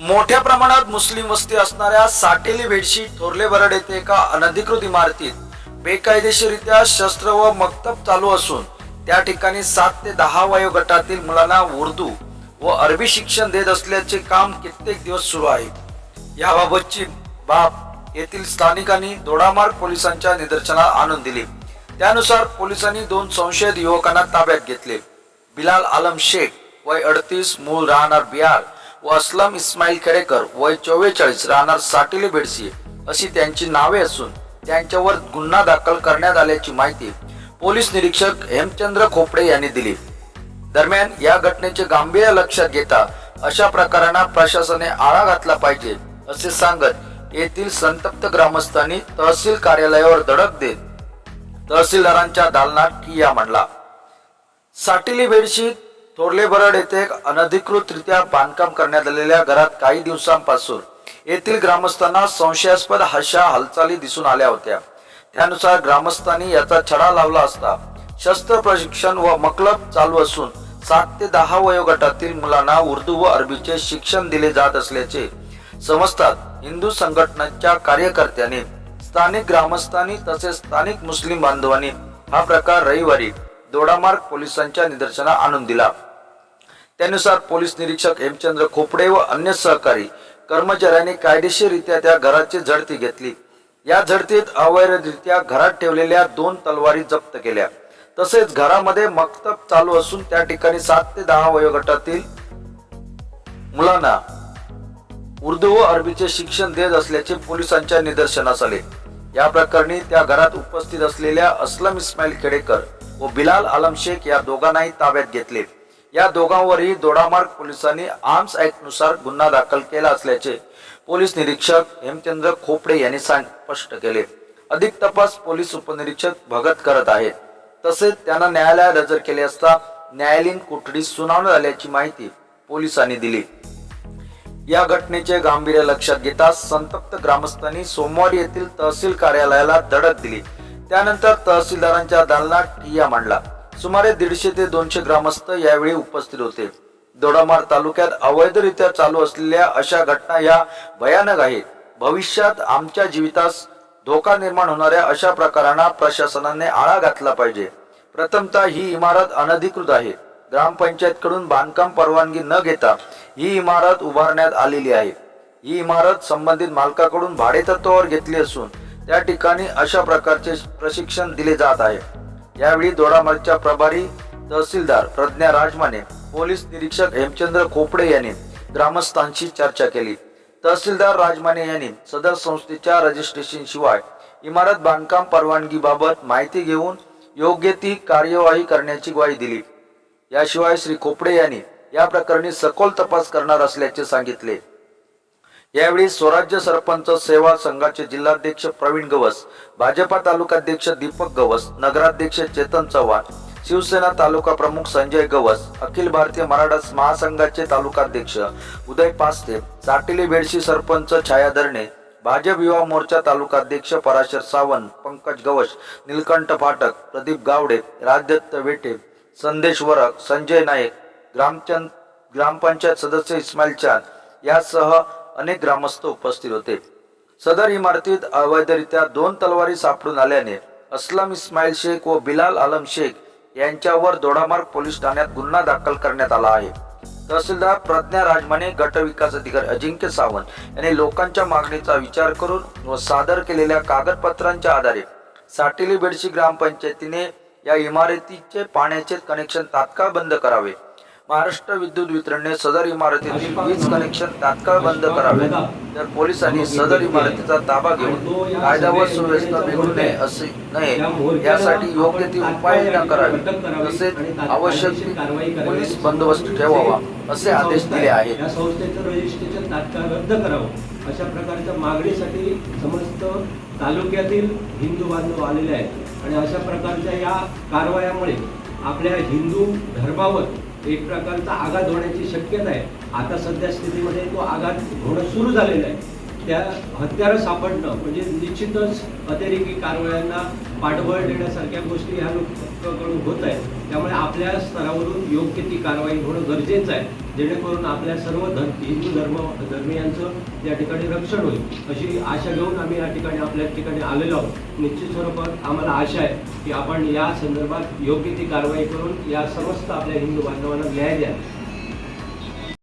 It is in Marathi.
मोठ्या प्रमाणात मुस्लिम वस्ती असणाऱ्या साटेली भेडशी थोरले बरड येथे एका अनधिकृत इमारतीत बेकायदेशीरित्या शस्त्र व मक्तब चालू असून त्या ठिकाणी सात ते दहा वयोगटातील मुलांना उर्दू व अरबी शिक्षण देत असल्याचे काम कित्येक दिवस सुरू आहे. याबाबतची बाब येथील स्थानिकांनी दोडामार्ग पोलिसांच्या निदर्शनात आणून दिली. त्यानुसार पोलिसांनी दोन संशयित युवकांना ताब्यात घेतले. बिलाल आलम शेख वय अडतीस मूळ राहणार बिहार. व असलम इस्माईल खेडेकर वय चव्वेचाळीस. राहणार साटिले बेडसी. अशी त्यांची नावे असून त्यांच्यावर गुन्हा दाखल करण्यात आल्याची माहिती पोलीस निरीक्षक हेमचंद्र खोपडे यांनी दिली. दरम्यान या घटनेचे गांभीर्य लक्षात घेता अशा प्रकारांना प्रशासनाने आळा घातला पाहिजे असे सांगत येथील संतप्त ग्रामस्थांनी तहसील कार्यालयावर धडक देत तहसीलदारांच्या दालनात ठिय्या मांडला. साटिली बेडशी थोरले बरड येथे अनधिकृतरित्या बांधकाम करण्यात आलेल्या घरात काही दिवसांपासून येथील ग्रामस्थांना संशयास्पद अशा हालचाली दिसून आल्या होत्या. त्यानुसार ग्रामस्थांनी याचा छडा लावला असता शस्त्र प्रशिक्षण व मकलब चालू असून सात ते दहा वयोगटातील मुलांना उर्दू व अरबीचे शिक्षण दिले जात असल्याचे समजतात. हिंदू संघटनांच्या कार्यकर्त्यांनी स्थानिक ग्रामस्थांनी तसेच स्थानिक मुस्लिम बांधवांनी हा प्रकार रविवारी दोडामार्ग पोलिसांच्या निदर्शना आणून दिला. त्यानुसार पोलीस निरीक्षक हेमचंद्र खोपडे व अन्य सहकारी कर्मचाऱ्यांनी कायदेशीररित्या त्या घराची झडती घेतली. या झडतीत अवैधरित्या घरात ठेवलेल्या दोन तलवारी जप्त केल्या. तसेच घरामध्ये मक्तब चालू असून त्या ठिकाणी सात ते दहा वयोगटातील मुलांना उर्दू व अरबीचे शिक्षण देत असल्याचे पोलिसांच्या निदर्शनास आले. या प्रकरणी त्या घरात उपस्थित असलेल्या असलम इस्माईल खेडेकर व बिलाल आलम शेख या दोघांनाही ताब्यात घेतले. या दोघांवरही दोडामार्ग पोलिसांनी आर्म्स ऍक्टनुसार गुन्हा दाखल केला असल्याचे पोलीस निरीक्षक हेमचंद्र खोपडे यांनी स्पष्ट केले. अधिक तपास पोलीस उपनिरीक्षक भगत करत आहेत. तसेच त्यांना न्यायालयात हजर केले असता न्यायालयीन कोठडीत सुनावण्यात आल्याची माहिती पोलिसांनी दिली. या घटनेचे गांभीर्य लक्षात घेता संतप्त ग्रामस्थांनी सोमवारी येथील तहसील कार्यालयाला धडक दिली. त्यानंतर तहसीलदारांच्या दालनात ठिय्या मांडला. सुमारे दीडशे ते दोनशे ग्रामस्थ यावेळी उपस्थित होते. दोडामार तालुक्यात अवैधरित्या चालू असलेल्या अशा घटना या भयानक आहेत. भविष्यात आमच्या जीवितास धोका निर्माण होणाऱ्या अशा प्रकारांना प्रशासनाने आळा घातला पाहिजे. प्रथमतः ही इमारत अनधिकृत आहे. ग्रामपंचायतकडून बांधकाम परवानगी न घेता ही इमारत उभारण्यात आलेली आहे. ही इमारत संबंधित मालकाकडून भाडेतत्वावर घेतली असून त्या ठिकाणी अशा प्रकारचे प्रशिक्षण दिले जात आहे. यावेळी दोडामार्गच्या प्रभारी तहसीलदार प्रज्ञा राजमाने पोलीस निरीक्षक हेमचंद्र खोपडे यांनी ग्रामस्थांशी चर्चा केली. तहसीलदार राजमाने यांनी सदर संस्थेच्या रजिस्ट्रेशन शिवाय इमारत बांधकाम परवानगीबाबत माहिती घेऊन योग्य ती कार्यवाही करण्याची ग्वाही दिली. याशिवाय श्री खोपडे यांनी या प्रकरणी सखोल तपास करणार असल्याचे सांगितले. यावेळी स्वराज्य सरपंच सेवा संघाचे जिल्हाध्यक्ष प्रवीण गवस भाजपा तालुकाध्यक्ष दीपक गवस नगराध्यक्ष चेतन चव्हाण शिवसेना तालुका प्रमुख संजय गवस अखिल भारतीय मराठा महासंघाचे तालुकाध्यक्ष उदय पास्ते साटिली बेडशी सरपंच छाया धरणे भाजप युवा मोर्चा तालुकाध्यक्ष पराशर सावंत पंकज गवश नीलकंठ फाटक प्रदीप गावडे राजदत्त वेटे संदेश वरक संजय नाईक ग्रामचंद ग्रामपंचायत सदस्य इस्माईल चांद यासह अनेक ग्रामस्थ उपस्थित होते. सदर इमारतीत अवैधरित्या दोन तलवारी सापडून आल्याने असलम इस्माईल शेख व बिलाल आलम शेख यांच्यावर दोडामार्ग पोलीस ठाण्यात गुन्हा दाखल करण्यात आला आहे. तहसीलदार प्रज्ञा राजमाने गट विकास अधिकारी अजिंक्य सावंत यांनी लोकांच्या मागणीचा विचार करून व सादर केलेल्या कागदपत्रांच्या आधारे साटेली बेडशी ग्रामपंचायतीने या इमारतीचे पाण्याचे कनेक्शन तात्काळ बंद करावे. महाराष्ट्र विद्युत वितरणने सदर इमारतीतील वीज कनेक्शन तात्काळ बंद करावे तर पोलिसांनी सदर इमारतीचा ताबा घेऊन कायदा व सुव्यवस्था बिघडू नये असे नये यासाठी योग्य ती उपाययोजना करावी तसेच आवश्यक पोलीस बंदोबस्त ठेवावा असे आदेश दिले आहेत. या संस्थेचं रजिस्ट्रेशन तात्काळ रद्द करावं अशा प्रकारच्या मागणीसाठी समस्त तालुक्यातील हिंदू बांधव आलेले आहेत. आणि अशा प्रकारच्या या कारवायामुळे आपल्या हिंदू धर्मावर एक प्रकारचा आघात होण्याची शक्यता आहे. आता सध्या स्थितीमध्ये तो आघात होणं सुरू झालेला आहे. त्या हत्यारं सापडणं म्हणजे निश्चितच अतिरेकी कारवायांना पाठबळ देण्यासारख्या गोष्टी ह्या लोकांकडून होत आहे आपल्या स्तरावरून योग्य ती कारवाई होणं गरजेचं आहे. जेणेकरून आपल्या सर्व धर्म हिंदू धर्म धर्मियांचं या ठिकाणी रक्षण होईल. अशी आशा घेऊन आम्ही या ठिकाणी आपल्या ठिकाणी आलेलो आहोत. निश्चित स्वरूपात आम्हाला आशा आहे की आपण या संदर्भात योग्य ती कारवाई करून या समस्त आपल्या हिंदू बांधवांना न्याय द्या